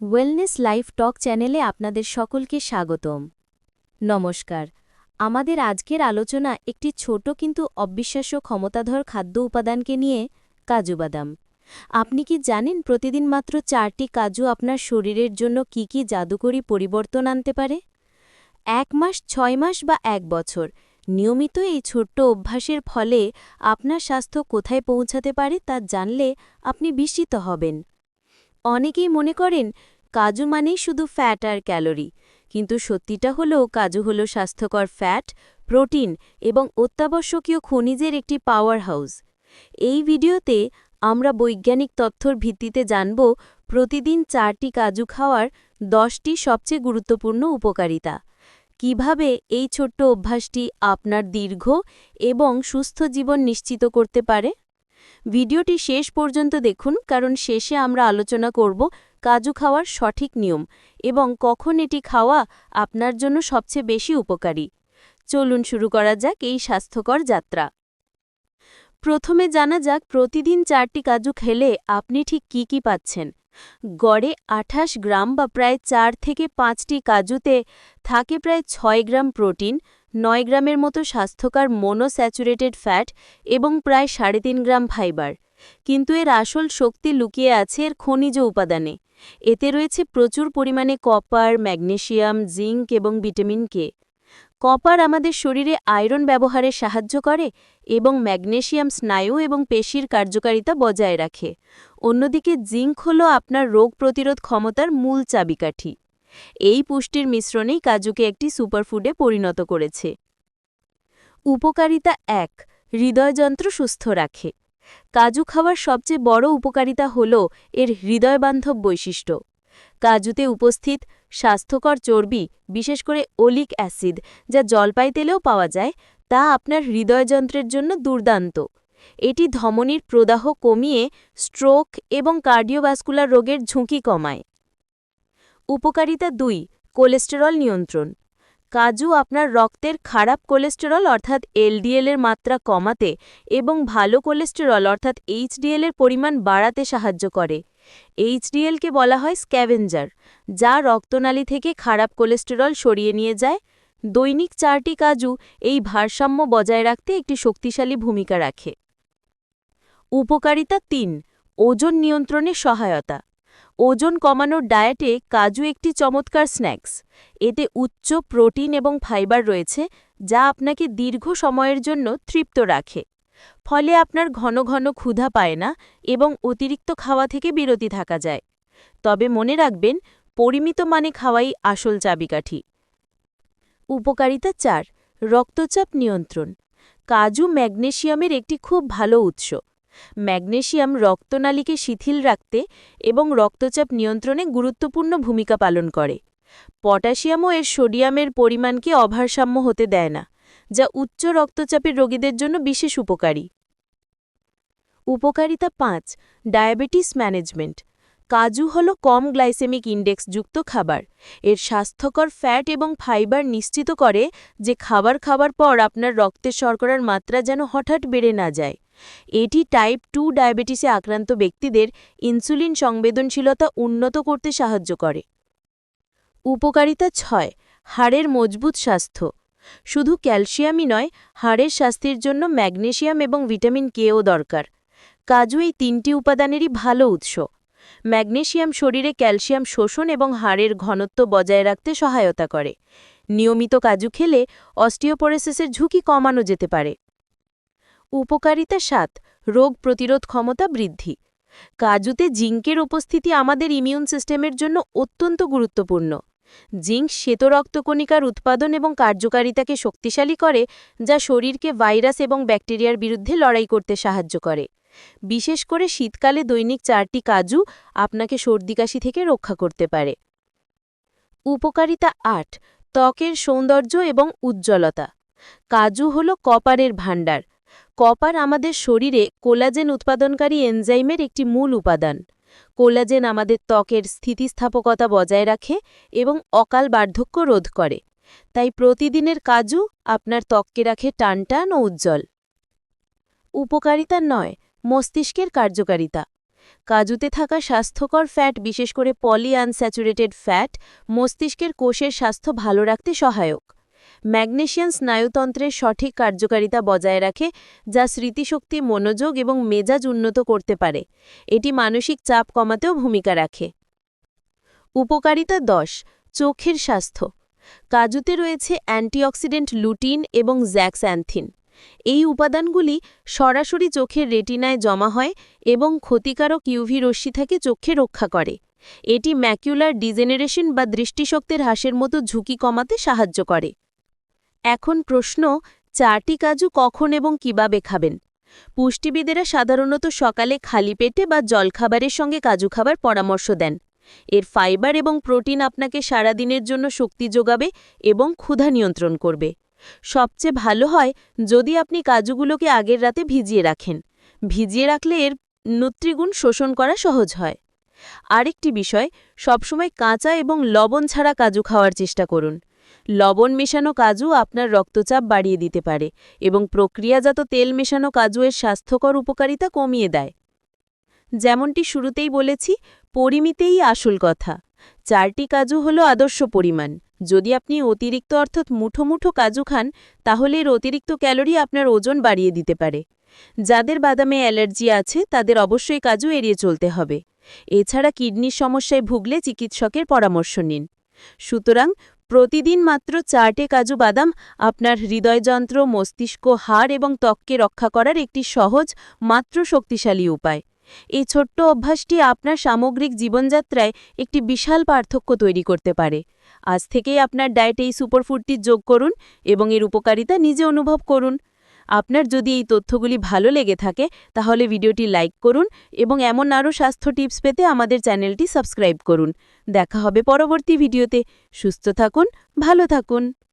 Wellness life টক চ্যানেলে আপনাদের সকলকে স্বাগতম। নমস্কার। আমাদের আজকের আলোচনা একটি ছোট কিন্তু অবিশ্বাস্য ক্ষমতাধর খাদ্য উপাদানকে নিয়ে কাজু বাদাম। আপনি কি জানেন প্রতিদিন মাত্র চারটি কাজু আপনার শরীরের জন্য কি কি জাদুকরী পরিবর্তন আনতে পারে? এক মাস, ছয় মাস বা এক বছর, নিয়মিত এই ছোট্ট অভ্যাসের ফলে আপনার স্বাস্থ্য কোথায় পৌঁছাতে পারে তা জানলে আপনি বিস্মিত হবেন। অনেকেই মনে করেন কাজু মানেই শুধু ফ্যাট আর ক্যালোরি কিন্তু সত্যিটা হলো, কাজু হলো স্বাস্থ্যকর ফ্যাট প্রোটিন এবং অত্যাবশ্যকীয় খনিজের একটি পাওয়ার হাউস এই ভিডিওতে আমরা বৈজ্ঞানিক তথ্যর ভিত্তিতে জানব প্রতিদিন চারটি কাজু খাওয়ার দশটি সবচেয়ে গুরুত্বপূর্ণ উপকারিতা। কীভাবে এই ছোট্ট অভ্যাসটি আপনার দীর্ঘ এবং সুস্থ জীবন নিশ্চিত করতে পারে? ভিডিওটি শেষ পর্যন্ত দেখুন, কারণ শেষে আমরা আলোচনা করব কাজু খাওয়ার সঠিক নিয়ম এবং কখন এটি খাওয়া আপনার জন্য সবচেয়ে বেশি উপকারী। চলুন শুরু করা যাক এই স্বাস্থ্যকর যাত্রা। প্রথমে জানা যাক প্রতিদিন চারটি কাজু খেলে আপনি ঠিক কি কি পাচ্ছেন। গড়ে আঠাশ গ্রাম বা প্রায় চার থেকে পাঁচটি কাজুতে থাকে প্রায় ছয় গ্রাম প্রোটিন নয় গ্রামের মতো স্বাস্থ্যকর মনোস্যাচুরেটেড ফ্যাট এবং প্রায় সাড়ে তিন গ্রাম ফাইবার কিন্তু এর আসল শক্তি লুকিয়ে আছে এর খনিজ উপাদানে। এতে রয়েছে প্রচুর পরিমাণে কপার ম্যাগনেশিয়াম জিঙ্ক এবং ভিটামিন কে কপার আমাদের শরীরে আয়রন ব্যবহারে সাহায্য করে এবং ম্যাগনেশিয়াম স্নায়ু এবং পেশির কার্যকারিতা বজায় রাখে। অন্যদিকে জিঙ্ক হল আপনার রোগ প্রতিরোধ ক্ষমতার মূল চাবিকাঠি। এই পুষ্টির মিশ্রণেই কাজুকে একটি সুপারফুডে পরিণত করেছে। উপকারিতা এক, হৃদয়যন্ত্র সুস্থ রাখে। কাজু খাওয়ার সবচেয়ে বড় উপকারিতা হল এর হৃদয়বান্ধব বৈশিষ্ট্য। কাজুতে উপস্থিত স্বাস্থ্যকর চর্বি, বিশেষ করে ওলিক অ্যাসিড, যা জলপাই তেলেও পাওয়া যায়, তা আপনার হৃদয়যন্ত্রের জন্য দুর্দান্ত। এটি ধমনির প্রদাহ কমিয়ে স্ট্রোক এবং কার্ডিওভাস্কুলার রোগের ঝুঁকি কমায়। উপকারিতা দুই, কোলেস্টেরল নিয়ন্ত্রণ। কাজু আপনার রক্তের খারাপ কোলেস্টেরল অর্থাৎ এলডিএল এর মাত্রা কমাতে এবং ভালো কোলেস্টেরল অর্থাৎ এইচডিএল এর পরিমাণ বাড়াতে সাহায্য করে। এইচডিএলকে বলা হয় স্ক্যাভেঞ্জার, যা রক্তনালী থেকে খারাপ কোলেস্টেরল সরিয়ে নিয়ে যায়। দৈনিক চারটি কাজু এই ভারসাম্য বজায় রাখতে একটি শক্তিশালী ভূমিকা রাখে। উপকারিতা তিন, ওজন নিয়ন্ত্রণে সহায়তা। ওজন কমানোর ডায়েটে কাজু একটি চমৎকার স্ন্যাক্স। এতে উচ্চ প্রোটিন এবং ফাইবার রয়েছে, যা আপনাকে দীর্ঘ সময়ের জন্য তৃপ্ত রাখে। ফলে আপনার ঘন ঘন ক্ষুধা পায় না এবং অতিরিক্ত খাওয়া থেকে বিরতি থাকা যায়। তবে মনে রাখবেন, পরিমিত মানে খাওয়াই আসল চাবিকাঠি। উপকারিতা চার, রক্তচাপ নিয়ন্ত্রণ। কাজু ম্যাগনেশিয়ামের একটি খুব ভালো উৎস। ম্যাগনেশিয়াম রক্তনালীকে শিথিল রাখতে এবং রক্তচাপ নিয়ন্ত্রণে গুরুত্বপূর্ণ ভূমিকা পালন করে। পটাশিয়ামও এর সোডিয়ামের পরিমাণকে অভারসাম্য হতে দেয় না, যা উচ্চ রক্তচাপের রোগীদের জন্য বিশেষ উপকারী। উপকারিতা পাঁচ, ডায়াবেটিস ম্যানেজমেন্ট। কাজু হল কম গ্লাইসেমিক ইন্ডেক্স যুক্ত খাবার। এর স্বাস্থ্যকর ফ্যাট এবং ফাইবার নিশ্চিত করে যে খাবার খাবার পর আপনার রক্তের শর্করার মাত্রা যেন হঠাৎ বেড়ে না যায়। এটি টাইপ টু ডায়াবেটিসে আক্রান্ত ব্যক্তিদের ইনসুলিন সংবেদনশীলতা উন্নত করতে সাহায্য করে। উপকারিতা ছয়, হাড়ের মজবুত স্বাস্থ্য। শুধু ক্যালসিয়ামই নয়, হাড়ের স্বাস্থ্যের জন্য ম্যাগনেশিয়াম এবং ভিটামিন কেও দরকার। কাজু এই তিনটি উপাদানেরই ভালো উৎস। ম্যাগনেশিয়াম শরীরে ক্যালসিয়াম শোষণ এবং হাড়ের ঘনত্ব বজায় রাখতে সহায়তা করে। নিয়মিত কাজু খেলে অস্টিওপোরেসিসের ঝুঁকি কমানো যেতে পারে। উপকারিতা সাত, রোগ প্রতিরোধ ক্ষমতা বৃদ্ধি। কাজুতে জিঙ্কের উপস্থিতি আমাদের ইমিউন সিস্টেমের জন্য অত্যন্ত গুরুত্বপূর্ণ। জিঙ্ক শ্বেত রক্তকণিকার উৎপাদন এবং কার্যকারিতাকে শক্তিশালী করে, যা শরীরকে ভাইরাস এবং ব্যাকটেরিয়ার বিরুদ্ধে লড়াই করতে সাহায্য করে। বিশেষ করে শীতকালে দৈনিক চারটি কাজু আপনাকে সর্দিকাশি থেকে রক্ষা করতে পারে। উপকারিতা আট, ত্বকের সৌন্দর্য এবং উজ্জ্বলতা। কাজু হল কপারের ভাণ্ডার। কপার আমাদের শরীরে কোলাজেন উৎপাদনকারী এনজাইমের একটি মূল উপাদান। কোলাজেন আমাদের ত্বকের স্থিতিস্থাপকতা বজায় রাখে এবং অকাল বার্ধক্য রোধ করে। তাই প্রতিদিনের কাজু আপনার ত্বককে রাখে টানটান ও উজ্জ্বল। উপকারিতা নয়, মস্তিষ্কের কার্যকারিতা। কাজুতে থাকা স্বাস্থ্যকর ফ্যাট, বিশেষ করে পলি আনস্যাচুরেটেড ফ্যাট, মস্তিষ্কের কোষের স্বাস্থ্য ভালো রাখতে সহায়ক। ম্যাগনেশিয়াম স্নায়ুতন্ত্রের সঠিক কার্যকারিতা বজায় রাখে, যা স্মৃতিশক্তি, মনোযোগ এবং মেজাজ উন্নত করতে পারে। এটি মানসিক চাপ কমাতেও ভূমিকা রাখে। উপকারিতা দশ, চোখের স্বাস্থ্য। কাজুতে রয়েছে অ্যান্টিঅক্সিডেন্ট লুটিন এবং জ্যাক্স্যান্থিন এই উপাদানগুলি সরাসরি চোখের রেটিনায় জমা হয় এবং ক্ষতিকারক ইউভি রশ্মি থেকে চোখে রক্ষা করে। এটি ম্যাকুলার ডিজেনারেশন বা দৃষ্টিশক্তির হ্রাসের মতো ঝুঁকি কমাতে সাহায্য করে। এখন প্রশ্ন, চারটি কাজু কখন এবং কীভাবে খাবেন? পুষ্টিবিদেরা সাধারণত সকালে খালি পেটে বা জলখাবারের সঙ্গে কাজু খাবার পরামর্শ দেন। এর ফাইবার এবং প্রোটিন আপনাকে সারাদিনের জন্য শক্তি যোগাবে এবং ক্ষুধা নিয়ন্ত্রণ করবে। সবচেয়ে ভালো হয় যদি আপনি কাজুগুলোকে আগের রাতে ভিজিয়ে রাখেন। ভিজিয়ে রাখলে এর নুত্রিগুণ শোষণ করা সহজ হয়। আরেকটি বিষয়, সবসময় কাঁচা এবং লবণ ছাড়া কাজু খাওয়ার চেষ্টা করুন। লবণ মেশানো কাজু আপনার রক্তচাপ বাড়িয়ে দিতে পারে এবং প্রক্রিয়াজাত তেল মেশানো কাজুয়ের স্বাস্থ্যকর উপকারিতা কমিয়ে দেয়। যেমনটি শুরুতেই বলেছি, পরিমিতেই আসল কথা। চারটি কাজু হলো আদর্শ পরিমাণ। যদি আপনি অতিরিক্ত অর্থাৎ মুঠো মুঠো কাজু খান, তাহলে এর অতিরিক্ত ক্যালোরি আপনার ওজন বাড়িয়ে দিতে পারে। যাদের বাদামে অ্যালার্জি আছে, তাদের অবশ্যই কাজু এড়িয়ে চলতে হবে। এছাড়া কিডনির সমস্যায় ভুগলে চিকিৎসকের পরামর্শ নিন। সুতরাং প্রতিদিন মাত্র চারটে কাজু বাদাম, আপনার হৃদয়যন্ত্র, মস্তিষ্ক, হাড় এবং ত্বককে রক্ষা করার একটি সহজ, মাত্র শক্তিশালী উপায়। এই ছোট্ট অভ্যাসটি আপনার সামগ্রিক জীবনযাত্রায় একটি বিশাল পার্থক্য তৈরি করতে পারে। আজ থেকেই আপনার ডায়েটে এই সুপারফুডটি যোগ করুন এবং এর উপকারিতা নিজে অনুভব করুন। আপনার যদি এই তথ্যগুলি ভালো লেগে থাকে, তাহলে ভিডিওটি লাইক করুন এবং এমন আরও স্বাস্থ্য টিপস পেতে আমাদের চ্যানেলটি সাবস্ক্রাইব করুন। দেখা হবে পরবর্তী ভিডিওতে। সুস্থ থাকুন, ভালো থাকুন।